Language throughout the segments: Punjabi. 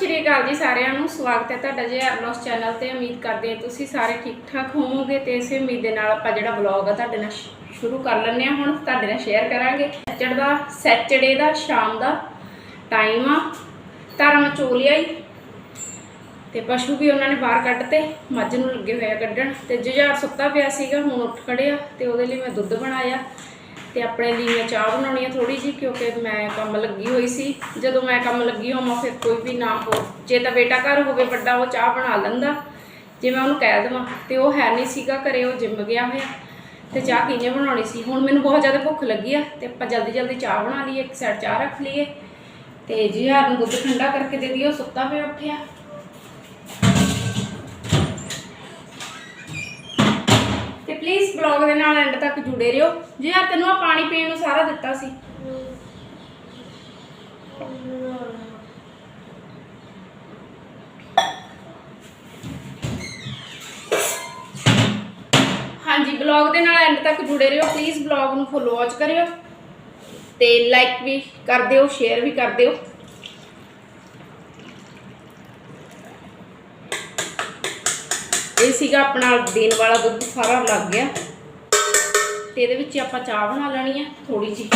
ਸ਼੍ਰੀ ਅਕਾਲ ਜੀ ਸਾਰਿਆਂ ਨੂੰ। ਸਵਾਗਤ ਹੈ ਤੁਹਾਡਾ ਜੀ ਅਰਲੋਸ ਚੈਨਲ ਤੇ। ਉਮੀਦ ਕਰਦੇ ਹਾਂ ਤੁਸੀਂ ਸਾਰੇ ਠੀਕ ਠਾਕ ਹੋਵੋਗੇ ਤੇ ਇਸੇ ਉਮੀਦ ਦੇ ਨਾਲ ਆਪਾਂ ਜਿਹੜਾ ਵਲੌਗ ਆ ਤੁਹਾਡੇ ਨਾਲ ਸ਼ੁਰੂ ਕਰ ਲੈਂਦੇ ਹਾਂ ਹੁਣ। ਤੁਹਾਡੇ ਨਾਲ ਸ਼ੇਅਰ ਕਰਾਂਗੇ। ਸੈਚਰਡੇ ਦਾ ਸੈਚਰਡੇ ਦਾ, ਸ਼ਾਮ ਦਾ ਟਾਈਮ ਆ। ਧਰਮ ਚੋਲਿਆ ਹੀ ਤੇ ਪਸ਼ੂ ਵੀ ਉਹਨਾਂ ਨੇ ਬਾਹਰ ਕੱਢਤੇ। ਮੱਝ ਨੂੰ ਲੱਗੇ ਹੋਇਆ ਕੱਢਣ। ਤੇ ਜੁਝਾਰ ਸੁੱਤਾ ਪਿਆ ਸੀਗਾ, ਹੁਣ ਉੱਠ ਖੜਿਆ ਤੇ ਉਹਦੇ ਲਈ ਮੈਂ ਦੁੱਧ ਬਣਾਇਆ। ਤੇ ਆਪਣੇ ਲਈ ਮੈਂ ਚਾਹ ਬਣਾਉਣੀ ਆ ਥੋੜੀ ਜੀ ਕਿਉਂਕਿ ਮੈਂ ਕੰਮ ਲੱਗੀ ਹੋਈ ਸੀ। ਜਦੋਂ ਮੈਂ ਕੰਮ ਲੱਗੀ ਹੋਵਾਂ, ਫਿਰ ਕੋਈ ਵੀ ਨਾ ਹੋ ਜੇ ਤਾਂ ਬੇਟਾ ਘਰ ਹੋਵੇ, ਵੱਡਾ ਉਹ ਚਾਹ ਬਣਾ ਲੈਂਦਾ। ਜੇ ਮੈਂ ਉਹਨੂੰ ਕਹਿ ਦੇਵਾਂ, ਤੇ ਉਹ ਹੈ ਨਹੀਂ ਸੀਗਾ ਘਰੇ, ਉਹ ਜਿੰਮ ਗਿਆ ਹੋਇਆ। ਤੇ ਚਾਹ ਕਿਹਨੇ ਬਣਾਉਣੀ ਸੀ? ਹੁਣ ਮੈਨੂੰ ਬਹੁਤ ਜ਼ਿਆਦਾ ਭੁੱਖ ਲੱਗੀ ਆ, ਤੇ ਆਪਾਂ ਜਲਦੀ ਜਲਦੀ ਚਾਹ ਬਣਾ ਲਈਏ, ਇੱਕ ਸਾਈਡ ਚਾਹ ਰੱਖ ਲਈਏ। ਤੇ ਜਿਹਾਰ ਨੂੰ ਦੁੱਧ ਠੰਡਾ ਕਰਕੇ ਦੇ ਦਈਏ, ਉਹ ਸੁੱਤਾ ਪਿਆ ਉੱਠਿਆ। ਪਲੀਜ਼ ਬਲੌਗ ਦੇ ਨਾਲ ਐਂਡ ਤੱਕ ਜੁੜੇ ਰਹੋ। ਜੀ ਯਾਰ ਤੈਨੂੰ ਆ ਪਾਣੀ ਪੀਣ ਨੂੰ ਸਾਰਾ ਦਿੱਤਾ ਸੀ। ਹਾਂਜੀ ਬਲੌਗ ਦੇ ਨਾਲ ਐਂਡ ਤੱਕ ਜੁੜੇ ਰਹੋ। ਪਲੀਜ਼ ਬਲੌਗ ਨੂੰ ਫੁੱਲ ਵਾਚ ਕਰਿਓ। ਤੇ ਲਾਈਕ ਵੀ ਕਰ ਦਿਓ ਸ਼ੇਅਰ ਵੀ ਕਰ ਦਿਓ। ਇਹ ਸੀਗਾ ਆਪਣਾ ਦੇਣ ਵਾਲਾ ਦੁੱਧ ਸਾਰਾ ਲੱਗ ਗਿਆ। ਤੇ ਇਹਦੇ ਵਿੱਚ ਆਪਾਂ ਚਾਹ ਬਣਾ ਲੈਣੀ ਹੈ ਥੋੜੀ ਜਿਹੀ।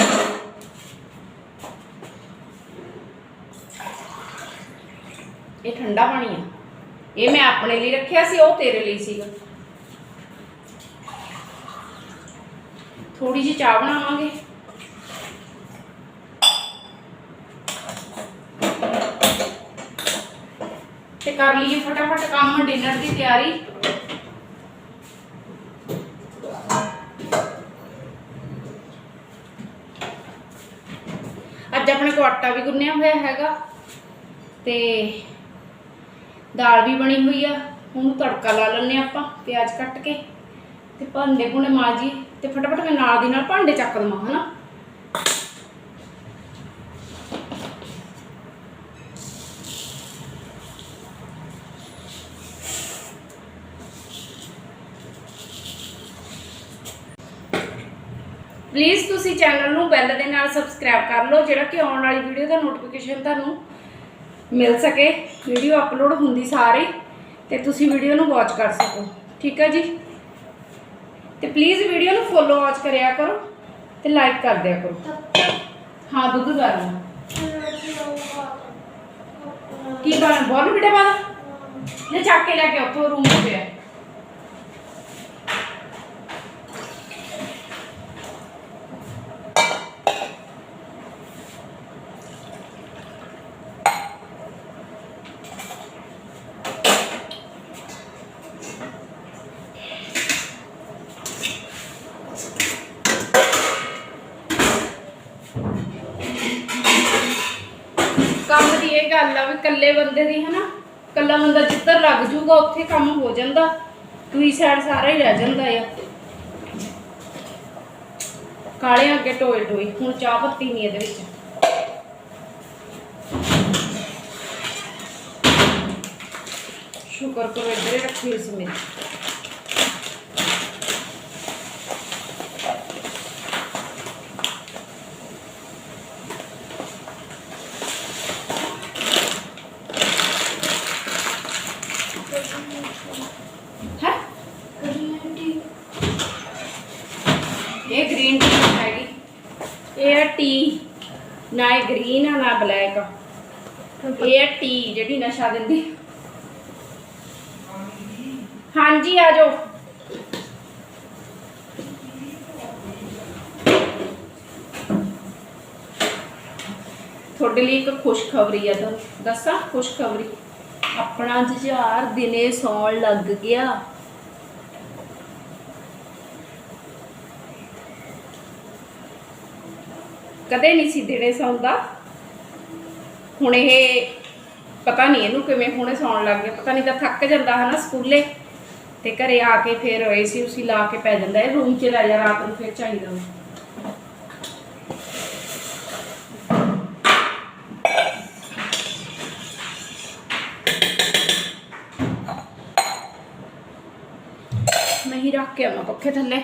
ਇਹ ਠੰਡਾ ਪਾਣੀ ਆ। ਇਹ ਮੈਂ ਆਪਣੇ ਲਈ ਰੱਖਿਆ ਸੀ, ਉਹ ਤੇਰੇ ਲਈ ਸੀਗਾ। ਥੋੜੀ ਜਿਹੀ ਚਾਹ ਬਣਾਵਾਂਗੇ। ਤੇ ਕਰ ਲਈਏ ਫਟਾਫਟ ਕੰਮ ਡਿਨਰ ਦੀ ਤਿਆਰੀ। ਅੱਜ ਆਪਣੇ ਕੋ ਆਟਾ ਵੀ ਗੁੰਨਿਆ ਹੋਇਆ ਹੈਗਾ ਤੇ ਦਾਲ ਵੀ ਬਣੀ ਹੋਈ ਆ। ਉਹਨੂੰ ਤੜਕਾ ਲਾ ਲੈਣੇ ਆਪਾਂ ਪਿਆਜ਼ ਕੱਟ ਕੇ ਤੇ ਭਾਂਡੇ ਭੁੰਡੇ ਮਾਜੀ ਤੇ ਫਟਾਫਟ ਮੈਂ ਨਾਲ ਦੀ ਨਾਲ ਭਾਂਡੇ ਚੱਕ ਦਵਾਂ, ਹਨਾ? ਪਲੀਜ਼ ਤੁਸੀਂ ਚੈਨਲ ਨੂੰ ਬੈਲ ਦੇ ਨਾਲ ਸਬਸਕ੍ਰਾਈਬ ਕਰ ਲਓ, ਜਿਹੜਾ ਕਿ ਆਉਣ ਵਾਲੀ ਵੀਡੀਓ ਦਾ ਨੋਟੀਫਿਕੇਸ਼ਨ ਤੁਹਾਨੂੰ ਮਿਲ ਸਕੇ। ਵੀਡੀਓ ਅਪਲੋਡ ਹੁੰਦੀ ਸਾਰੀ, ਤੇ ਤੁਸੀਂ ਵੀਡੀਓ ਨੂੰ ਵਾਚ ਕਰ ਸਕੋ। ਠੀਕ ਹੈ ਜੀ? ਤੇ ਪਲੀਜ਼ ਵੀਡੀਓ ਨੂੰ ਫੋਲੋ ਵਾਚ ਕਰਿਆ ਕਰੋ ਤੇ ਲਾਈਕ ਕਰ ਦਿਆ ਕਰੋ। ਹਾਂ, ਦੁੱਧ ਗਰਮ ਕੀ ਬਣ ਬੋਲ ਬਿਟੇ ਬਾਦਾ ਜੇ ਚੱਕ ਕੇ ਲੈ ਕੇ ਉੱਥੋਂ ਰੂਮ 'ਚ ਪਿਆ ਕੰਮ ਦੀ ਇਹ ਗੱਲ ਆ ਵੀ ਇਕੱਲੇ ਬੰਦੇ ਦੀ ਹਨਾ, ਇਕੱਲਾ ਬੰਦਾ ਜਿੱਧਰ ਲੱਗ ਜੂਗਾ ਉੱਥੇ ਕੰਮ ਹੋ ਜਾਂਦਾ। ਦੂਈ ਸਾਈਡ ਸਾਰਾ ਹੀ ਰਹਿ ਜਾਂਦਾ ਆ। ਕਾਲੇ ਅੱਗੇ ਟੋਏ ਟੋਏ, ਹੁਣ ਚਾਹ ਪੱਤੀ ਨਹੀਂ ਇਹਦੇ ਵਿੱਚ। ਸ਼ੁਕਰ ਕਰੋ, ਇੱਧਰੇ ਰੱਖੀ ਇਸ ਮੇਂ ਹੈ ਇਹ ਗ੍ਰੀਨ ਟੀ ਹੈਗੀ ਇਹ ਹੈ ਟੀ ਨਾ ਇਹ ਗ੍ਰੀਨ ਆ ਨਾ ਬਲੈਕ ਆ ਇਹ ਹੈ ਟੀ ਨਸ਼ਾ ਦਿੰਦੀ। ਹਾਂਜੀ ਆ ਜਾਓ। ਤੁਹਾਡੇ ਲਈ ਇੱਕ ਖੁਸ਼ਖਬਰੀ ਆ ਤਾਂ ਦੱਸਾਂ ਖੁਸ਼ਖਬਰੀ? ਆਪਣਾ ਜੁਝਾਰ ਦਿਨੇ ਸੌਣ ਲੱਗ ਗਿਆ। ਕਦੇ ਨਹੀਂ ਸੀ ਦਿਨੇ ਸੌਂਦਾ। ਹੁਣ ਇਹ ਪਤਾ ਨਹੀਂ ਇਹਨੂੰ ਕਿਵੇਂ ਹੁਣੇ ਸੌਣ ਲੱਗ ਗਿਆ ਪਤਾ ਨਹੀਂ ਤਾਂ ਥੱਕ ਜਾਂਦਾ ਹੈ ਸਕੂਲੇ। ਤੇ ਘਰੇ ਆ ਕੇ ਫਿਰ ਏਸੀ ਉਸੀ ਲਾ ਕੇ ਪੈ ਜਾਂਦਾ, ਇਹ ਰੂਮ 'ਚ ਲੈ ਜਾ, ਰਾਤ ਨੂੰ ਫਿਰ ਚਾਹੀਦਾ ਮੈਂ ਹੀ ਰੱਖ ਕੇ ਆਵਾਂ ਪੱਖੇ ਥੱਲੇ।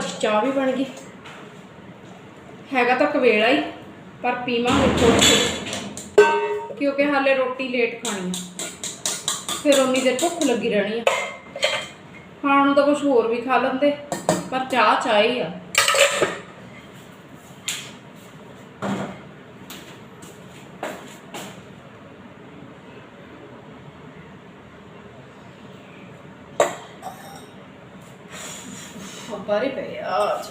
ਲਓ ਚਾਹ ਵੀ ਬਣ ਗਈ। ਹੈਗਾ ਤਾਂ ਕਵੇਲਾ ਹੀ, ਪਰ ਪੀਵਾਂਗੇ ਥੋੜੀ ਕਿਉਂਕਿ ਹਾਲੇ ਰੋਟੀ ਲੇਟ ਖਾਣੀ ਆ। ਫਿਰ ਉਨੀ ਦੇਰ ਭੁੱਖ ਲੱਗੀ ਰਹਿਣੀ ਆ। ਖਾਣ ਨੂੰ ਤਾਂ ਕੁਝ ਹੋਰ ਵੀ ਖਾ ਲੈਂਦੇ, ਪਰ ਚਾਹ ਚਾਹ ਹੀ ਆ। ਬਾਰੇ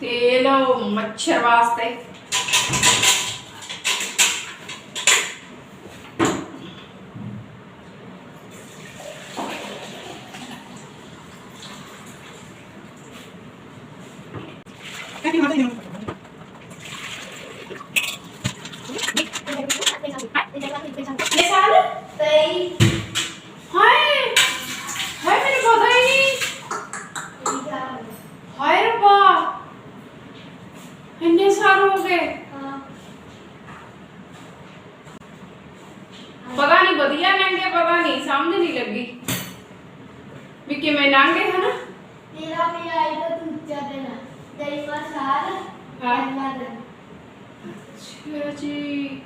ਤੇਲ ਮੱਛਰ ਵਾਸਤੇ ਇਹ ਸਾਲ ਤਈ ਹਾਏ ਹਾਏ ਮੈਨੂੰ ਪਤਾ ਹੀ ਨਹੀਂ ਹਾਏ ਰੱਬਾ ਇੰਨੇ ਸਾਲ ਹੋ ਗਏ ਪਤਾ ਨਹੀਂ ਵਧੀਆ ਲੰਘੇ ਪਤਾ ਨਹੀਂ ਸਮਝ ਨਹੀਂ ਲੱਗੀ। ਵੀ ਕਿਵੇਂ ਲੰਘੇ ਹਨਾ? ਤੇਰਾ ਵੀ ਆਈ ਤਾਂ ਦੂਜਾ ਦਿਨ ਤੇਰੀ ਸਾਲ ਹਾਂ। ਅੱਛਾ ਜੀ।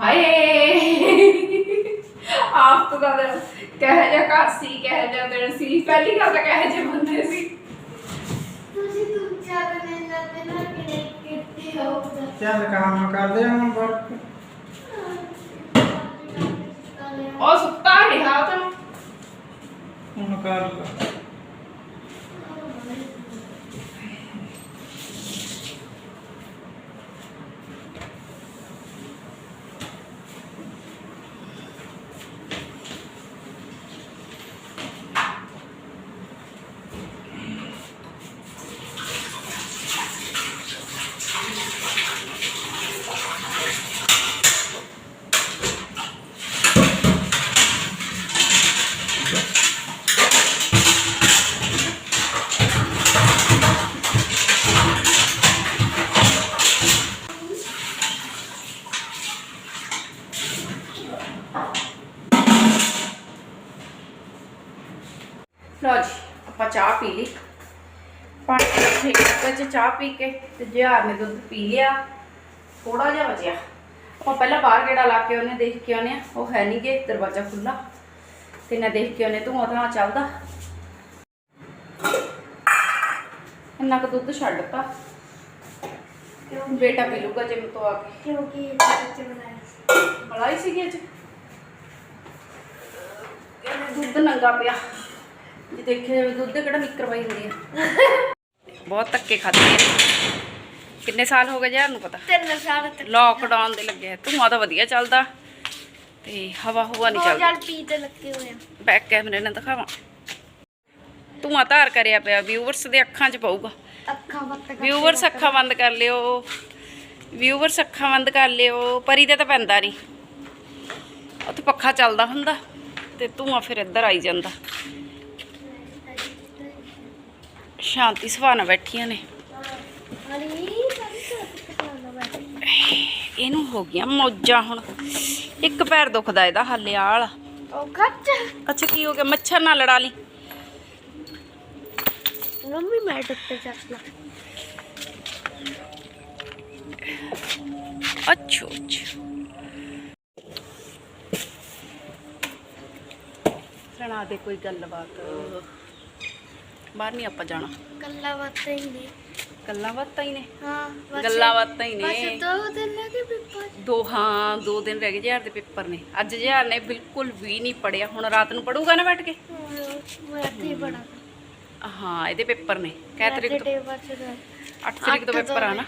ਹਾਏ! ਆਪ ਤੋਂ ਦਾ ਕਹਿ ਜਾ ਕਾਸੀ ਕਹਿ ਜਾ ਦਿਨ ਸੀ? ਪਹਿਲੀ ਗੱਲ ਤਾਂ ਕਹਿ ਜੇ ਬੰਦੇ ਸੀ। ਤੁਸੀਂ ਦਿਨ ਇਹਨਾਂ ਤੇ ਨਾ ਕਿਹੜੇ ਕਿੱਥੇ ਹੋਊਗਾ? ਚੱਲ ਕੰਮ ਕਰਦੇ ਹਾਂ ਹੁਣ ਵਰਕ ਉਹ ਸੁੱਤਾ ਰਿਹਾ ਤਾਂ ਹੁਣ ਕਰ ਲਓ ਜੀ ਆਪਾਂ ਚਾਹ ਪੀ ਲਈ ਪਾਣੀ ਰੱਖੇ ਕੱਪੇ 'ਚ ਚਾਹ ਪੀ ਕੇ ਤੇ ਜਿਹਾਰ ਨੇ ਦੁੱਧ ਪੀ ਲਿਆ। ਥੋੜਾ ਜਿਹਾ ਬਚਿਆ। ਆਪਾਂ ਪਹਿਲਾਂ ਬਾਹਰ ਗੇੜਾ ਲਾ ਕੇ ਉਹਨੇ ਦੇਖ ਕੇ ਆਉਨੇ ਆ ਉਹ ਹੈ ਨਹੀਂ ਗੇ ਦਰਵਾਜ਼ਾ ਖੁੱਲਾ ਤੇ ਨਾ ਦੇਖ ਕੇ ਉਹਨੇ ਧੂਆਂ ਧਾਂ ਚੱਲਦਾ। ਇੰਨਾ ਕੁ ਦੁੱਧ ਛੱਡਤਾ ਬੇਟਾ ਪੀ ਲੂਗਾ ਜਿਮ ਤੋਂ ਆ ਕੇ। ਕਿਉਂਕਿ ਬੱਚੇ ਬਣਾਇਆ ਸੀ। ਮਲਾਈ ਸੀਗੀ ਅੱਜ। ਦੁੱਧ ਨੰਗਾ ਪਿਆ। ਜੇ ਦੇਖਿਆ ਜਾਵੇ ਦੁੱਧ ਕਿਹੜਾ ਨਿੱਕਰ ਪਾਈ ਹੁੰਦੀ ਆ। ਬਹੁਤ ਧੱਕੇ ਖਾਦੇ ਕਿੰਨੇ ਸਾਲ ਹੋ ਗਏ ਯਾਰ ਨੂੰ ਪਤਾ? ਤਿੰਨ ਸਾਲ ਤੱਕ। ਲੋਕਡਾਊਨ ਦੇ ਲੱਗੇ ਆ। ਧੂੰਆਂ ਤਾਂ ਵਧੀਆ ਚੱਲਦਾ। ਤੇ ਹਵਾ ਹੁਵਾ ਨਹੀਂ ਚੱਲਦੀ। ਜਲ ਪੀ ਤੇ ਲੱਗੇ ਹੋਏ ਆ। ਬੈਕ ਕੈਮਰੇ ਨਾਲ ਦਿਖਾਵਾਂ। ਧੂੰਆਂ ਧਾਰ ਕਰਿਆ ਪਿਆ। ਵਿਊਵਰਸ ਦੇ ਅੱਖਾਂ 'ਚ ਪਊਗਾ। ਅੱਖਾਂ ਬੱਤ ਵਿਊਵਰਸ ਅੱਖਾਂ ਬੰਦ ਕਰ ਲਿਓ। ਵਿਊਵਰਸ ਅੱਖਾਂ ਬੰਦ ਕਰ ਲਿਓ। ਪਰੀ ਦੇ ਤਾਂ ਪੈਂਦਾ ਨਹੀਂ। ਉੱਥੇ ਪੱਖਾ ਚੱਲਦਾ ਹੁੰਦਾ ਤੇ ਧੂੰਆਂ ਫਿਰ ਇੱਧਰ ਆਈ ਜਾਂਦਾ। ਸ਼ਾਂਤੀ ਸੁਭਾਅ ਨਾਲ ਬੈਠੀਆਂ ਨੇ। ਇਹਨੂੰ ਹੋ ਗਿਆ ਮੌਜਾਂ ਹੁਣ। ਇੱਕ ਪੈਰ ਦੁਖਦਾ ਇਹਦਾ ਹਾਲੇ ਉਹ ਖੱਚ ਅੱਛਾ ਕੀ ਹੋ ਗਿਆ? ਮੱਛਰ ਨਾਲ ਲੜਾ ਲਈ। ਮੰਮੀ ਮੈਂ ਚੱਕ ਲਾ। ਅੱਛਾ ਅੱਛਾ। ਸੁਣਾ ਦੇ ਕੋਈ ਗੱਲਬਾਤ। ਬਾਹਰ ਨਹੀਂ ਆਪਾਂ ਜਾਣਾ। ਗੱਲਾਂ ਬਾਤਾਂ ਹੀ ਨੇ। ਗੱਲਾਂ ਬਾਤਾਂ ਹੀ ਨੇ। ਹਾਂ ਬਸ- ਗੱਲਾਂ ਬਾਤਾਂ ਹੀ ਬਸ ਨੇ ਦੋ ਦਿਨ ਲੱਗੇ ਪੇਪਰ। ਦੋ ਹਾਂ ਦੋ ਦਿਨ ਰਹਿ ਗਏ ਜਿਹਾਰ ਦੇ ਪੇਪਰ ਨੇ। ਅੱਜ ਜਿਹਾਰ ਨੇ ਬਿਲਕੁਲ ਵੀ ਨਹੀਂ ਪੜਿਆ ਹੁਣ ਰਾਤ ਨੂੰ ਪੜੂਗਾ ਨਾ ਬੈਠ ਕੇ? ਮੈਂ ਇੱਥੇ ਹੀ ਪੜਾ ਹਾਂ ਇਹਦੇ ਪੇਪਰ ਨੇ। ਕੈ ਤਰੀਕ ਤੋਂ? 8 ਤਰੀਕ ਤੋਂ ਅੱਠ ਪੇਪਰ ਆ ਨਾ?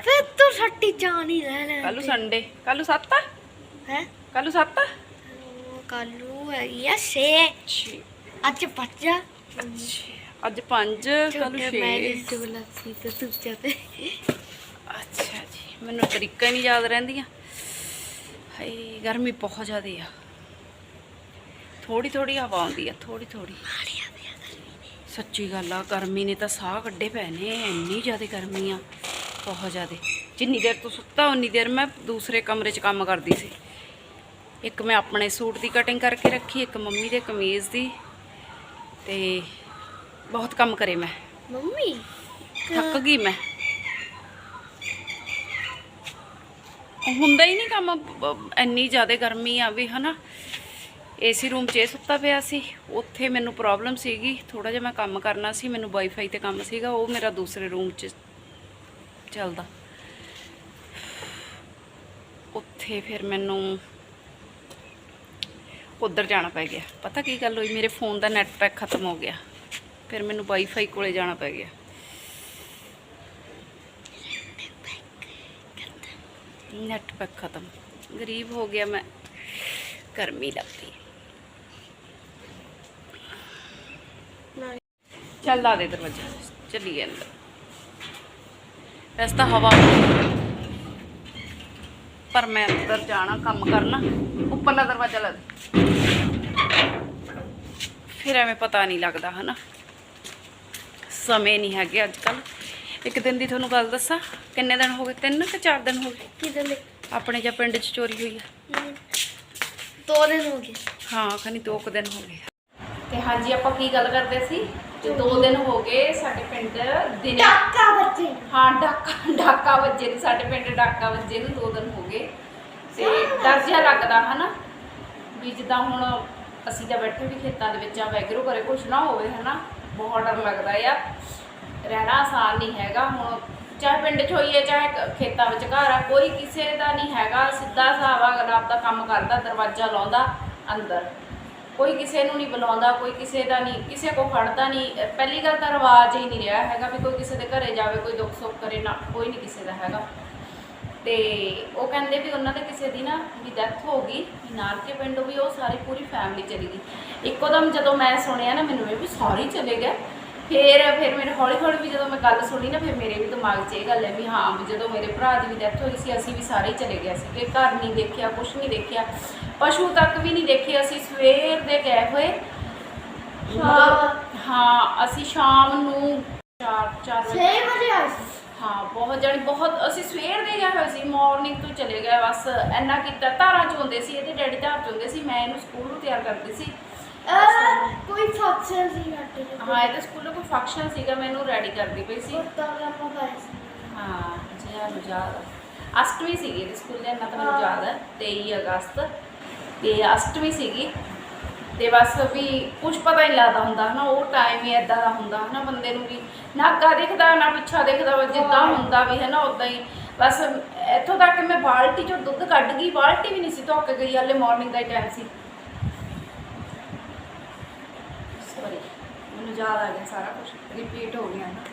ਫਿਰ ਤੂੰ ਸੱਟੀ ਚਾਹ ਨਹੀਂ ਲੈ ਲੈ ਕੱਲ ਸੰਡੇ ਕੱਲ ਨੂੰ 7 ਆ? ਹੈ? ਕੱਲ ਨੂੰ 7 ਆ? ਕੱਲੂ ਹੈ ਯਸੇ ਛੇ। ਅੱਜ ਪੱਜਾ ਅੱਜ 5 ਕੱਲ ਨੂੰ 6 ਮੈਂ ਇਸ ਵਾਲਾ ਸੀ ਤੇ ਤੂੰ ਚਾਹਤੇ ਅੱਛਾ ਜੀ ਮੈਨੂੰ ਤਰੀਕਾਂ ਹੀ ਨਹੀਂ ਯਾਦ ਰਹਿੰਦੀਆਂ। ਹਾਏ ਗਰਮੀ ਬਹੁਤ ਜ਼ਿਆਦੇ ਆ। ਥੋੜੀ ਥੋੜੀ ਹਵਾ ਆਉਂਦੀ ਆ ਥੋੜੀ ਥੋੜੀ ਸੱਚੀ ਗੱਲ ਆ ਗਰਮੀ ਨੇ ਤਾਂ ਸਾਹ ਕੱਢੇ ਪਏ ਨੇ ਇੰਨੀ ਜ਼ਿਆਦਾ ਗਰਮੀ ਆ ਬਹੁਤ ਜ਼ਿਆਦਾ। ਜਿੰਨੀ ਦੇਰ ਤੋਂ ਸੁੱਤਾ ਉਨੀ ਦੇਰ ਮੈਂ ਦੂਸਰੇ ਕਮਰੇ 'ਚ ਕੰਮ ਕਰਦੀ ਸੀ। ਇੱਕ ਮੈਂ ਆਪਣੇ ਸੂਟ ਦੀ ਕਟਿੰਗ ਕਰਕੇ ਰੱਖੀ ਇੱਕ ਮੰਮੀ ਦੇ ਕਮੀਜ਼ ਦੀ। ਤੇ ਬਹੁਤ ਕੰਮ ਕਰੇ ਮੈਂ। ਮੰਮੀ ਥੱਕ ਗਈ ਮੈਂ। ਹੁੰਦਾ ਹੀ ਨਹੀਂ ਕੰਮ ਇੰਨੀ ਜ਼ਿਆਦਾ ਗਰਮੀ ਆ ਵੀ ਹਨਾ। ਏਸੀ ਰੂਮ 'ਚ ਇਹ ਸੁੱਤਾ ਪਿਆ ਸੀ ਉੱਥੇ ਮੈਨੂੰ ਪ੍ਰੋਬਲਮ ਸੀਗੀ। ਥੋੜਾ ਜਿਹਾ ਮੈਂ ਕੰਮ ਕਰਨਾ ਸੀ ਮੈਨੂੰ ਵਾਈਫਾਈ ਤੇ ਕੰਮ ਸੀਗਾ ਉਹ ਮੇਰਾ ਦੂਸਰੇ ਰੂਮ 'ਚ ਚੱਲਦਾ। ਉੱਥੇ ਫਿਰ ਮੈਨੂੰ ਉੱਧਰ ਜਾਣਾ ਪੈ ਗਿਆ। ਪਤਾ ਕੀ ਗੱਲ ਹੋਈ? ਮੇਰੇ ਫੋਨ ਦਾ ਨੈਟ ਪੈਕ ਖਤਮ ਹੋ ਗਿਆ। ਫਿਰ ਮੈਨੂੰ ਵਾਈਫਾਈ ਕੋਲੇ ਜਾਣਾ ਪੈ ਗਿਆ। ਨੈਟ ਪੈਕ ਖਤਮ। ਗਰੀਬ ਹੋ ਗਿਆ ਮੈਂ। ਗਰਮੀ ਲੱਗਦੀ। ਚੱਲ ਲਾ ਦੇ ਦਰਵਾਜ਼ਾ। ਚੱਲੀਏ ਅੰਦਰ। ਵੈਸੇ ਤਾਂ ਹਵਾ ਪਰ ਮੈਂ ਅੰਦਰ ਜਾਣਾ, ਕੰਮ ਕਰਨਾ। ਉੱਪਰਲਾ ਦਰਵਾਜ਼ਾ ਲਾ ਦੇ। ਫਿਰ ਐਵੇਂ ਪਤਾ ਨਹੀਂ ਲੱਗਦਾ, ਹਨਾ? ਸਮੇਂ ਨਹੀਂ ਹੈਗੇ ਅੱਜ ਕੱਲ ਇੱਕ ਦਿਨ ਦੀ ਤੁਹਾਨੂੰ ਗੱਲ ਦੱਸਾਂ ਕਿੰਨੇ ਦਿਨ ਹੋ ਗਏ? ਤਿੰਨ ਕਿ ਚਾਰ ਦਿਨ ਹੋ ਗਏ? ਕਿਦਾਂ ਦੇ ਆਪਣੇ ਜਾਂ ਪਿੰਡ 'ਚ ਚੋਰੀ ਹੋਈ ਆ? ਦੋ ਦਿਨ ਹੋ ਗਏ। ਹਾਂ ਖਨੀ ਦੋ ਕੁ ਦਿਨ ਹੋ ਗਏ। ਤੇ ਹਾਂਜੀ ਆਪਾਂ ਕੀ ਗੱਲ ਕਰਦੇ ਸੀ? ਤੇ ਦੋ ਦਿਨ ਹੋ ਗਏ ਸਾਡੇ ਪਿੰਡ ਦਿਨੇ। ਟਾਕਾ ਬੱਚੇ ਹਾਂ ਡਾਕਾ ਡਾਕਾ ਵੱਜੇ ਨੂੰ ਸਾਡੇ ਪਿੰਡ ਡਾਕਾ ਵੱਜੇ ਨੂੰ ਦੋ ਦਿਨ ਹੋ ਗਏ। ਤੇ ਡਰ ਜਿਹਾ ਲੱਗਦਾ ਹਨਾ? ਵੀ ਜਿੱਦਾਂ ਹੁਣ ਅਸੀਂ ਤਾਂ ਬੈਠੇ ਵੀ ਖੇਤਾਂ ਦੇ ਵਿੱਚ ਆ ਵੈਗਰੂ ਕਰੇ ਕੁਛ ਨਾ ਹੋਵੇ ਹਨਾ? ਬਹੁਤ ਡਰ ਲੱਗਦਾ ਆ। ਰਹਿਣਾ ਆਸਾਨ ਨਹੀਂ ਹੈਗਾ। ਹੁਣ ਚਾਹੇ ਪਿੰਡ 'ਚ ਹੋਈਏ ਚਾਹੇ ਖੇਤਾਂ ਵਿੱਚ ਘਰ ਆ, ਕੋਈ ਕਿਸੇ ਦਾ ਨਹੀਂ ਹੈਗਾ। ਸਿੱਧਾ ਹਿਸਾਬ ਆ, ਅਗਲਾ ਆਪਦਾ ਕੰਮ ਕਰਦਾ, ਦਰਵਾਜ਼ਾ ਲਾਉਂਦਾ ਅੰਦਰ। ਕੋਈ ਕਿਸੇ ਨੂੰ ਨਹੀਂ ਬੁਲਾਉਂਦਾ, ਕੋਈ ਕਿਸੇ ਦਾ ਨਹੀਂ, ਕਿਸੇ ਕੋ ਖੜਦਾ ਨਹੀਂ। ਪਹਿਲੀ ਗੱਲ ਤਾਂ ਰਿਵਾਜ ਹੀ ਨਹੀਂ ਰਿਹਾ ਹੈਗਾ ਵੀ ਕੋਈ ਕਿਸੇ ਦੇ ਘਰੇ ਜਾਵੇ, ਕੋਈ ਦੁੱਖ ਸੁੱਖ ਕਰੇ, ਨਾ, ਕੋਈ ਨਹੀਂ ਕਿਸੇ ਦਾ ਹੈਗਾ। ਤੇ ਉਹ ਕਹਿੰਦੇ ਵੀ ਉਹਨਾਂ ਦੇ ਕਿਸੇ ਦੀ ਨਾ ਵੀ ਡੈਥ ਹੋ ਗਈ ਵੀ ਨਾਨਕੇ ਪਿੰਡੋਂ ਵੀ ਉਹ ਸਾਰੀ ਪੂਰੀ ਫੈਮਿਲੀ ਚਲੀ ਗਈ। ਇੱਕੋ ਦਮ ਜਦੋਂ ਮੈਂ ਸੁਣਿਆ ਨਾ ਮੈਨੂੰ ਇਹ ਵੀ ਸਾਰੇ ਹੀ ਚਲੇ ਗਏ। ਫਿਰ ਫਿਰ ਮੇਰੇ ਹੌਲੀ ਹੌਲੀ ਵੀ ਜਦੋਂ ਮੈਂ ਗੱਲ ਸੁਣੀ ਨਾ ਫਿਰ ਮੇਰੇ ਵੀ ਦਿਮਾਗ 'ਚ ਇਹ ਗੱਲ ਹੈ ਵੀ ਹਾਂ ਵੀ ਜਦੋਂ ਮੇਰੇ ਭਰਾ ਦੀ ਵੀ ਡੈਥ ਹੋਈ ਸੀ ਅਸੀਂ ਵੀ ਸਾਰੇ ਹੀ ਚਲੇ ਗਏ। ਸੀ ਕਿ ਘਰ ਨਹੀਂ ਦੇਖਿਆ ਕੁਝ ਨਹੀਂ ਦੇਖਿਆ। ਪਸ਼ੂ ਤੱਕ ਵੀ ਨਹੀਂ ਦੇਖੇ ਅਸੀਂ ਸਵੇਰ ਦੇ ਗਏ ਹੋਏ। ਸ਼ਾਮ। ਹਾਂ ਅਸੀਂ ਸ਼ਾਮ ਨੂੰ 4 4 ਵਜੇ 6 ਵਜੇ ਆਏ ਸੀ। ਹਾਂ ਬਹੁਤ ਜਾਣੀ ਬਹੁਤ ਅਸੀਂ ਸਵੇਰ ਦੇ ਗਏ ਹੋਏ ਸੀ ਮਾਰਨਿੰਗ ਤੋਂ ਚਲੇ ਗਏ ਬਸ ਇੰਨਾ ਕੀਤਾ ਧਾਰਾਂ ਚ ਹੁੰਦੇ ਸੀ ਇਹਦੇ ਡੈਡੀ ਧਾਰ ਚ ਹੁੰਦੇ ਸੀ ਮੈਂ ਇਹਨੂੰ ਸਕੂਲ ਨੂੰ ਤਿਆਰ ਕਰਦੀ ਸੀ। ਅਹ, ਕੋਈ ਫੰਕਸ਼ਨ ਸੀ ਘੱਟੇ ਹਾਂ ਇਹਦੇ ਸਕੂਲ ਕੋਈ ਫੰਕਸ਼ਨ ਸੀਗਾ ਮੈਂ ਇਹਨੂੰ ਰੈਡੀ ਕਰਦੀ ਪਈ ਸੀ। ਹਾਂ ਜੀ ਮੈਨੂੰ ਯਾਦ ਆ। ਅਸ਼ਟਮੀ ਸੀਗੀ ਇਹਦੇ ਸਕੂਲ ਦੇ ਇੰਨਾ ਤਾਂ ਮੈਨੂੰ ਯਾਦ ਹੈ 23 ਅਗਸਤ। ਤੇ ਅਸ਼ਟਮੀ ਸੀਗੀ। ਤੇ ਬਸ ਵੀ ਕੁਝ ਪਤਾ ਹੀ ਲੱਗਦਾ ਹੁੰਦਾ ਹਨਾ ਉਹ ਟਾਈਮ ਹੀ ਇਦਾਂ ਦਾ ਹੁੰਦਾ ਹਨਾ ਬੰਦੇ ਨੂੰ ਵੀ ਨਾ ਅੱਗਾ ਦਿਖਦਾ ਨਾ ਪਿੱਛਾ ਦਿਖਦਾ ਵਾ ਜਿੱਦਾਂ ਹੁੰਦਾ ਵੀ ਹਨਾ ਉਦਾਂ ਹੀ। ਬਸ ਇੱਥੋਂ ਤੱਕ ਮੈਂ ਬਾਲਟੀ ਚੋਂ ਦੁੱਧ ਕੱਢ ਗਈ ਬਾਲਟੀ ਵੀ ਨਹੀਂ ਸੀ ਧੋ ਕੇ ਗਈ ਹਲੇ ਮਾਰਨਿੰਗ ਦਾ ਟਾਈਮ ਸੀ। ਸੌਰੀ ਮੈਨੂੰ ਯਾਦ ਆ ਗਿਆ ਸਾਰਾ ਕੁਝ ਰਿਪੀਟ ਹੋ ਗਿਆ ਨਾ।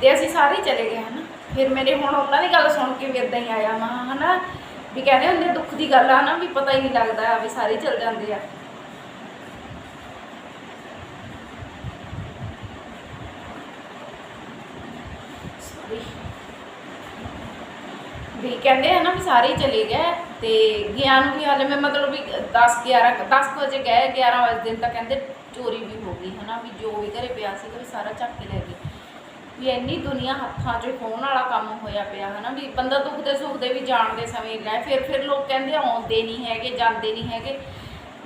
ਤੇ ਅਸੀਂ ਸਾਰੇ ਚਲੇ ਗਏ ਹਨਾ। ਫਿਰ ਮੇਰੇ ਹੁਣ ਉਹਨਾਂ ਦੀ ਗੱਲ ਸੁਣ ਕੇ ਵੀ ਇਦਾਂ ਹੀ ਆਇਆ ਮਾ ਹਨਾ ਵੀ ਕਹਿੰਦੇ ਹੁੰਦੇ ਆ, ਦੁੱਖ ਦੀ ਗੱਲ ਆ ਨਾ ਵੀ ਪਤਾ ਹੀ ਨਹੀਂ ਲੱਗਦਾ ਵੀ ਸਾਰੇ ਹੀ ਚਲ ਜਾਂਦੇ ਆ। Sorry. ਵੀ ਕਹਿੰਦੇ ਆ ਨਾ ਵੀ ਸਾਰੇ ਹੀ ਚਲੇ ਗਏ ਤੇ ਗਿਆ ਨੂੰ ਵੀ ਹਾਲੇ ਮੈਂ ਮਤਲਬ ਵੀ 10 11 10 ਵਜੇ ਗਏ 11 ਵਜੇ ਦਿਨ ਤਾਂ ਕਹਿੰਦੇ ਚੋਰੀ ਵੀ ਹੋ ਗਈ ਹਨਾ ਵੀ ਜੋ ਵੀ ਘਰੇ ਪਿਆ ਸੀ ਵੀ ਸਾਰਾ ਚੱਕ ਕੇ ਲੈ ਗਏ। ਵੀ ਇੰਨੀ ਦੁਨੀਆ ਹੱਥਾਂ 'ਚ ਹੋਣ ਵਾਲਾ ਕੰਮ ਹੋਇਆ ਪਿਆ, ਹਨਾ ਵੀ ਬੰਦਾ ਦੁੱਖ ਦੇ ਸੁੱਖ ਦੇ ਵੀ ਜਾਣਦੇ ਸਮੇਂ ਲੈ, ਫਿਰ ਫਿਰ ਲੋਕ ਕਹਿੰਦੇ ਆਉਂਦੇ ਨਹੀਂ ਹੈਗੇ, ਜਾਂਦੇ ਨਹੀਂ ਹੈਗੇ।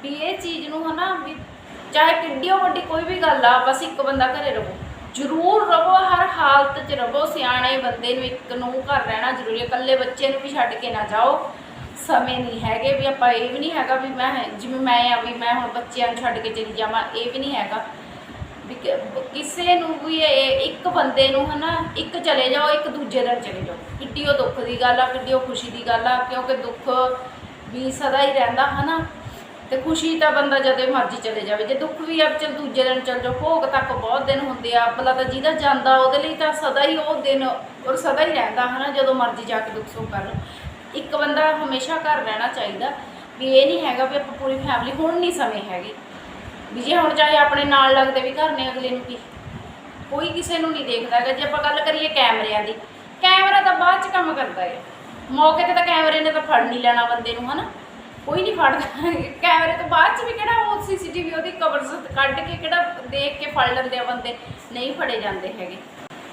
ਵੀ ਇਹ ਚੀਜ਼ ਨੂੰ ਹਨਾ ਵੀ ਚਾਹੇ ਕਿੱਡੀਓ ਵੱਡੀ ਕੋਈ ਵੀ ਗੱਲ ਆ, ਬਸ ਇੱਕ ਬੰਦਾ ਘਰੇ ਰਹੋ। ਜ਼ਰੂਰ ਰਹੋ, ਹਰ ਹਾਲਤ 'ਚ ਰਹੋ, ਸਿਆਣੇ ਬੰਦੇ ਨੂੰ ਇੱਕ ਨੂੰ ਘਰ ਰਹਿਣਾ ਜ਼ਰੂਰੀ ਹੈ, ਇਕੱਲੇ ਬੱਚੇ ਨੂੰ ਵੀ ਛੱਡ ਕੇ ਨਾ ਜਾਓ। ਸਮੇਂ ਨਹੀਂ ਹੈਗੇ ਵੀ ਆਪਾਂ ਇਹ ਵੀ ਨਹੀਂ ਹੈਗਾ ਵੀ ਮੈਂ, ਜਿਵੇਂ ਮੈਂ ਆ, ਵੀ ਮੈਂ ਹੁਣ ਬੱਚਿਆਂ ਨੂੰ ਛੱਡ ਕੇ ਚਲੀ ਜਾਵਾਂ, ਇਹ ਵੀ ਨਹੀਂ ਹੈਗਾ। ਕਿਸੇ ਨੂੰ ਵੀ ਇਹ ਇੱਕ ਬੰਦੇ ਨੂੰ ਹਨਾ, ਇੱਕ ਚਲੇ ਜਾਓ, ਇੱਕ ਦੂਜੇ ਦਿਨ ਚਲੇ ਜਾਓ। ਕਿੱਡੀ ਉਹ ਦੁੱਖ ਦੀ ਗੱਲ ਆ ਕਿੱਡੀ ਉਹ ਖੁਸ਼ੀ ਦੀ ਗੱਲ ਆ, ਕਿਉਂਕਿ ਦੁੱਖ ਵੀ ਸਦਾ ਹੀ ਰਹਿੰਦਾ, ਹਨਾ। ਤੇ ਖੁਸ਼ੀ ਤਾਂ ਬੰਦਾ ਜਦੋਂ ਮਰਜ਼ੀ ਚਲੇ ਜਾਵੇ। ਜੇ ਦੁੱਖ ਵੀ ਆ ਚਲ ਦੂਜੇ ਦਿਨ ਚਲ ਜਾਓ, ਭੋਗ ਤੱਕ ਬਹੁਤ ਦਿਨ ਹੁੰਦੇ ਆ ਭਲਾ ਤਾਂ ਜਿਹਦਾ ਜਾਂਦਾ ਉਹਦੇ ਲਈ ਤਾਂ ਸਦਾ ਹੀ ਉਹ ਦਿਨ ਔਰ ਸਦਾ ਹੀ ਰਹਿੰਦਾ, ਹਨਾ, ਜਦੋਂ ਮਰਜ਼ੀ ਜਾ ਕੇ ਦੁੱਖ ਸੁੱਖ ਕਰ ਲਓ। ਇੱਕ ਬੰਦਾ ਹਮੇਸ਼ਾ ਘਰ ਰਹਿਣਾ ਚਾਹੀਦਾ। ਵੀ ਇਹ ਨਹੀਂ ਹੈਗਾ ਵੀ ਆਪਾਂ ਪੂਰੀ ਫੈਮਿਲੀ ਹੁਣ ਨਹੀਂ ਸਮੇਂ ਹੈਗੀ। ਵੀ ਜੇ ਹੁਣ ਚਾਹੇ ਆਪਣੇ ਨਾਲ ਲੱਗਦੇ ਵੀ ਘਰ ਨੇ ਅਗਲੇ ਨੂੰ ਕੀ। ਕੋਈ ਕਿਸੇ ਨੂੰ ਨਹੀਂ ਦੇਖਦਾ ਹੈਗਾ। ਜੇ ਆਪਾਂ ਗੱਲ ਕਰੀਏ ਕੈਮਰਿਆਂ ਦੀ, ਕੈਮਰਾ ਤਾਂ ਬਾਅਦ ਚ ਕੰਮ ਕਰਦਾ ਹੈ ਮੌਕੇ ਤੇ ਤਾਂ ਕੈਮਰੇ ਨੇ ਤਾਂ ਫੜ ਨਹੀਂ ਲੈਣਾ ਬੰਦੇ ਨੂੰ, ਹਨਾ? ਕੋਈ ਨਹੀਂ ਫੜਦਾ। ਕੈਮਰੇ ਤੋਂ ਬਾਅਦ ਚ ਵੀ ਕਿਹੜਾ ਉਹ ਸੀਸੀਟੀਵੀ ਉਹਦੀ ਕਵਰਸ ਕੱਢ ਕੇ ਕਿਹੜਾ ਦੇਖ ਕੇ ਫੜ ਲੈਂਦੇ ਆ ਬੰਦੇ। ਨਹੀਂ ਫੜੇ ਜਾਂਦੇ ਹੈਗੇ।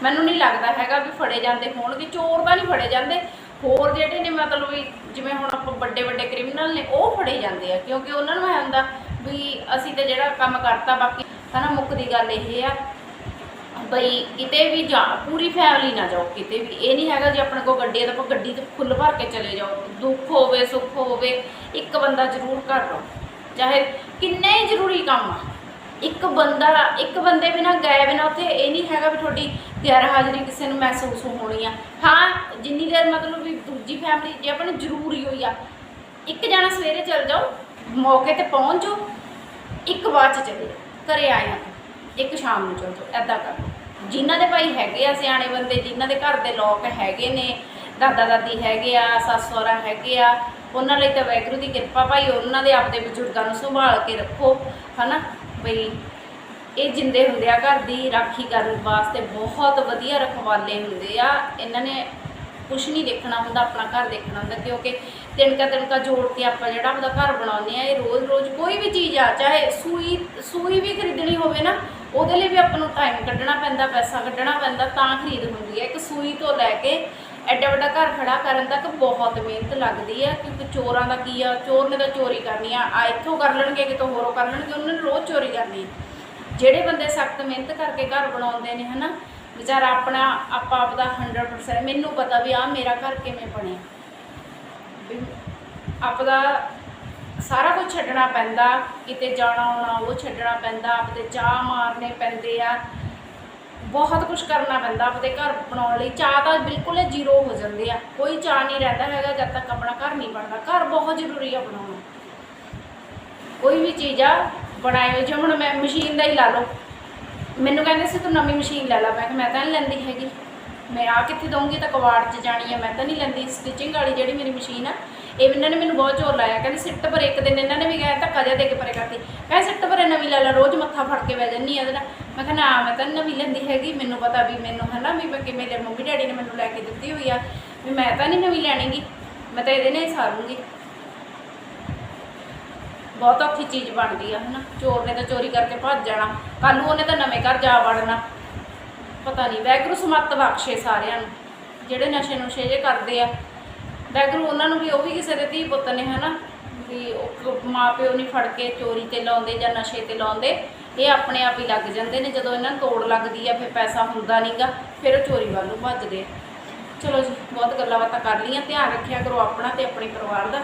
ਮੈਨੂੰ ਨਹੀਂ ਲੱਗਦਾ ਹੈਗਾ ਵੀ ਫੜੇ ਜਾਂਦੇ ਹੋਣਗੇ। ਚੋਰ ਤਾਂ ਨਹੀਂ ਫੜੇ ਜਾਂਦੇ। ਹੋਰ ਜਿਹੜੇ ਨੇ ਮਤਲਬ ਜਿਵੇਂ ਹੁਣ ਆਪਾਂ ਵੱਡੇ ਵੱਡੇ ਕ੍ਰਿਮੀਨਲ ਨੇ, ਉਹ ਫੜੇ ਜਾਂਦੇ ਆ। ਕਿਉਂਕਿ ਉਹਨਾਂ ਨੂੰ ਇਹ ਹੁੰਦਾ ਵੀ ਅਸੀਂ ਤਾਂ ਜਿਹੜਾ ਕੰਮ ਕਰਤਾ ਬਾਕੀ ਹਨਾ ਮੁੱਕਦੀ ਗੱਲ ਇਹ ਆ। ਬਈ ਕਿਤੇ ਵੀ ਜਾ, ਪੂਰੀ ਫੈਮਿਲੀ ਨਾ ਜਾਓ ਕਿਤੇ ਵੀ। ਇਹ ਨਹੀਂ ਹੈਗਾ ਜੇ ਆਪਣੇ ਕੋਲ ਗੱਡੀ ਹੈ ਤਾਂ ਆਪਾਂ ਗੱਡੀ ਤੇ ਫੁੱਲ ਭਰ ਕੇ ਚਲੇ ਜਾਓ। ਦੁੱਖ ਹੋਵੇ, ਸੁੱਖ ਹੋਵੇ, ਇੱਕ ਬੰਦਾ ਜ਼ਰੂਰ ਕਰ ਲਓ ਚਾਹੇ ਕਿੰਨੇ ਹੀ ਜ਼ਰੂਰੀ ਕੰਮ ਆ। ਇੱਕ ਬੰਦਾ, ਇੱਕ ਬੰਦੇ ਬਿਨਾ ਗਏ ਬਿਨਾ ਉੱਥੇ, ਇਹ ਨਹੀਂ ਹੈਗਾ ਵੀ ਤੁਹਾਡੀ ਗੈਰ ਹਾਜ਼ਰੀ ਕਿਸੇ ਨੂੰ ਮਹਿਸੂਸ ਹੋਣੀ ਆ। ਹਾਂ, ਜਿੰਨੀ ਦੇਰ ਮਤਲਬ ਵੀ ਦੂਜੀ ਫੈਮਿਲੀ ਜੇ ਆਪਣੇ ਜ਼ਰੂਰੀ ਹੋਈ ਆ, ਇੱਕ ਜਣਾ ਸਵੇਰੇ ਚਲ ਜਾਓ ਮੌਕੇ ਤੇ ਪਹੁੰਚ ਜਾਓ। ਇੱਕ ਬਾਅਦ ਚ ਚਲੇ ਜਾਓ। ਘਰੇ ਆਏ ਇੱਕ ਸ਼ਾਮ ਨੂੰ ਚਲ ਜਾਓ। ਐਦਾਂ ਕਰੋ ਜਿਨ੍ਹਾਂ ਦੇ ਭਾਈ ਹੈਗੇ ਆ ਸਿਆਣੇ ਬੰਦੇ, ਜਿਨ੍ਹਾਂ ਦੇ ਘਰ ਦੇ ਲੋਕ ਹੈਗੇ ਨੇ, ਦਾਦਾ ਦਾਦੀ ਹੈਗੇ ਆ, ਸੱਸ ਸਹੁਰਾ ਹੈਗੇ ਆ, ਉਹਨਾਂ ਲਈ ਤਾਂ ਵੈਗਰੂ ਦੀ ਕਿਰਪਾ ਭਾਈ, ਉਹਨਾਂ ਦੇ ਆਪਦੇ ਬਜ਼ੁਰਗਾਂ ਨੂੰ ਸੰਭਾਲ ਕੇ ਰੱਖੋ, ਹਨਾ? ਬਈ ਇਹ ਜਿੰਦੇ ਹੁੰਦੇ ਆ ਘਰ ਦੀ, ਰਾਖੀ ਕਰਨ ਵਾਸਤੇ ਬਹੁਤ ਵਧੀਆ ਰਖਵਾਲੇ ਹੁੰਦੇ ਆ। ਇਹਨਾਂ ਨੇ ਕੁਛ ਨਹੀਂ ਦੇਖਣਾ ਹੁੰਦਾ, ਆਪਣਾ ਘਰ ਦੇਖਣਾ ਹੁੰਦਾ, ਕਿਉਂਕਿ ਤਿਣਕਾ ਤਿਣਕਾ ਜੋੜ ਕੇ ਆਪਾਂ ਜਿਹੜਾ ਆਪਦਾ ਘਰ ਬਣਾਉਂਦੇ ਆ ਇਹ ਰੋਜ਼-ਰੋਜ਼ ਕੋਈ ਵੀ ਚੀਜ਼ ਆ, ਚਾਹੇ ਸੂਈ ਸੂਈ ਵੀ ਖਰੀਦਣੀ ਹੋਵੇ ਨਾ, ਉਹਦੇ ਲਈ ਵੀ ਆਪਾਂ ਨੂੰ ਟਾਈਮ ਕੱਢਣਾ ਪੈਂਦਾ, ਪੈਸਾ ਕੱਢਣਾ ਪੈਂਦਾ, ਤਾਂ ਖਰੀਦ ਹੁੰਦੀ ਹੈ। ਇੱਕ ਸੂਈ ਤੋਂ ਲੈ ਕੇ ਐਡਾ ਵੱਡਾ ਘਰ ਖੜਾ ਕਰਨ ਤੱਕ ਬਹੁਤ ਮਿਹਨਤ ਲੱਗਦੀ ਹੈ, ਕਿਉਂਕਿ ਚੋਰਾਂ ਦਾ ਕੀ ਆ, ਚੋਰ ਨੇ ਤਾਂ ਚੋਰੀ ਕਰਨੀ ਆ ਆ ਇੱਥੋਂ ਕਰ ਲੈਣਗੇ, ਕਿਤੋਂ ਹੋਰੋਂ ਕਰ ਲੈਣਗੇ, ਉਹਨਾਂ ਨੇ ਰੋਜ਼ ਚੋਰੀ ਕਰਨੀ ਹੈ। ਜਿਹੜੇ ਬੰਦੇ ਸਖਤ ਮਿਹਨਤ ਕਰਕੇ ਘਰ ਬਣਾਉਂਦੇ ਨੇ, ਹਨਾ, ਵਿਚਾਰਾ ਆਪਣਾ, ਆਪਾਂ ਆਪਦਾ 100% ਮੈਨੂੰ ਪਤਾ ਵੀ ਆ ਮੇਰਾ ਘਰ ਕਿਵੇਂ ਬਣਿਆ। ਆਪਦਾ ਸਾਰਾ ਕੁਝ ਛੱਡਣਾ ਪੈਂਦਾ, ਕਿਤੇ ਜਾਣਾ ਆਉਣਾ, ਉਹ ਛੱਡਣਾ ਪੈਂਦਾ, ਆਪਦੇ ਚਾਹ ਮਾਰਨੇ ਪੈਂਦੇ ਆ। ਬਹੁਤ ਕੁਝ ਕਰਨਾ ਪੈਂਦਾ ਆਪਦੇ ਘਰ ਬਣਾਉਣ ਲਈ। ਚਾਹ ਤਾਂ ਬਿਲਕੁਲ ਹੀ ਜ਼ੀਰੋ ਹੋ ਜਾਂਦੇ ਆ। ਕੋਈ ਚਾਹ ਨਹੀਂ ਰਹਿੰਦਾ ਹੈਗਾ ਜਦ ਤੱਕ ਆਪਣਾ ਘਰ ਨਹੀਂ ਬਣਦਾ। ਘਰ ਬਹੁਤ ਜ਼ਰੂਰੀ ਆ ਬਣਾਉਣਾ। ਕੋਈ ਵੀ ਚੀਜ਼ ਆ ਬਣਾਏ ਹੋਏ ਜੇ ਹੁਣ ਮੈਂ ਮਸ਼ੀਨ ਦਾ ਹੀ ਲਾ ਲਓ। ਮੈਨੂੰ ਕਹਿੰਦੇ ਸੀ, ਤੂੰ ਨਵੀਂ ਮਸ਼ੀਨ ਲੈ ਲੈ। ਮੈਂ ਕਿਹਾ, ਮੈਂ ਤਾਂ ਨਹੀਂ ਲੈਂਦੀ ਹੈਗੀ। ਮੈਂ ਆ ਕਿੱਥੇ ਦਊਂਗੀ? ਤਾਂ ਕਵਾੜ 'ਚ ਜਾਣੀ ਆ ਮੈਂ ਤਾਂ ਨਹੀਂ ਲੈਂਦੀ ਸਟਿਚਿੰਗ ਵਾਲੀ ਜਿਹੜੀ ਮੇਰੀ ਮਸ਼ੀਨ ਆ। ਇਹ ਇਹਨਾਂ ਨੇ ਮੈਨੂੰ ਬਹੁਤ ਜ਼ੋਰ ਲਾਇਆ। ਕਹਿੰਦੇ ਸਿੱਟ ਪਰ ਇੱਕ ਦਿਨ ਇਹਨਾਂ ਨੇ ਵੀ ਕਿਹਾ, ਧੱਕਾ ਜਿਹਾ ਦੇ ਕੇ ਪਰੇ ਕਰਤੀ। ਕਹਿੰਦੇ ਸਿੱਟ ਪਰ ਨਵੀਂ ਲੈ ਲੈ, ਰੋਜ਼ ਮੱਥਾ ਫੜ ਕੇ ਬਹਿ ਜੰਨੀ ਇਹਦੇ ਨਾਲ। ਮੈਂ ਕਿਹਾ, ਨਾ, ਮੈਂ ਤਾਂ ਨਵੀਂ ਲੈਂਦੀ ਹੈਗੀ। ਮੈਨੂੰ ਪਤਾ ਵੀ ਮੈਨੂੰ ਹੈ ਨਾ ਵੀ ਮੈਂ ਕਿਵੇਂ ਲੈ ਮੰਮੀ ਡੈਡੀ ਨੇ ਮੈਨੂੰ ਲੈ ਕੇ ਦਿੱਤੀ ਹੋਈ ਆ। ਵੀ ਮੈਂ ਤਾਂ ਨਹੀਂ ਨਵੀਂ ਲੈਣੀਗੀ। ਮੈਂ ਤਾਂ ਇਹਦੇ ਨਾਲ ਹੀ ਸਾਰੂੰਗੀ। ਬਹੁਤ ਔਖੀ ਚੀਜ਼ ਬਣਦੀ ਆ ਹਨਾ। ਚੋਰ ਨੇ ਤਾਂ ਚੋਰੀ ਕਰਕੇ ਭੱਜ ਜਾਣਾ। ਕੱਲ ਨੂੰ ਉਹਨੇ ਤਾਂ ਨਵੇਂ ਘਰ ਜਾ ਵੜਨਾ। ਪਤਾ ਨਹੀਂ ਵੈਗਰੂ ਸਮੱਤ ਬਖਸ਼ੇ ਸਾਰਿਆਂ ਨੂੰ, ਜਿਹੜੇ ਨਸ਼ੇ ਨੁਸ਼ੇ ਜੇ ਕਰਦੇ ਆ। ਵੈਗਰੂ ਉਹਨਾਂ ਨੂੰ ਵੀ ਉਹ ਵੀ ਕਿਸੇ ਦੇ ਧੀ ਪੁੱਤ ਨੇ, ਹਨਾ, ਵੀ ਉਹ ਮਾਂ ਪਿਓ ਨਹੀਂ ਫੜ ਕੇ ਚੋਰੀ ਤੇ ਲਾਉਂਦੇ ਜਾਂ ਨਸ਼ੇ ਤੇ ਲਾਉਂਦੇ, ਇਹ ਆਪਣੇ ਆਪ ਹੀ ਲੱਗ ਜਾਂਦੇ ਨੇ। ਜਦੋਂ ਇਹਨਾਂ ਨੂੰ ਤੋੜ ਲੱਗਦੀ ਆ, ਫਿਰ ਪੈਸਾ ਹੁੰਦਾ ਨਹੀਂਗਾ ਫਿਰ ਉਹ ਚੋਰੀ ਵੱਲ ਨੂੰ ਭੱਜਦੇ ਚਲੋ ਜੀ, ਬਹੁਤ ਗੱਲਾਂ ਬਾਤਾਂ ਕਰ ਲਈਆਂ, ਧਿਆਨ ਰੱਖਿਆ ਕਰੋ ਆਪਣਾ ਤੇ ਆਪਣੇ ਪਰਿਵਾਰ ਦਾ।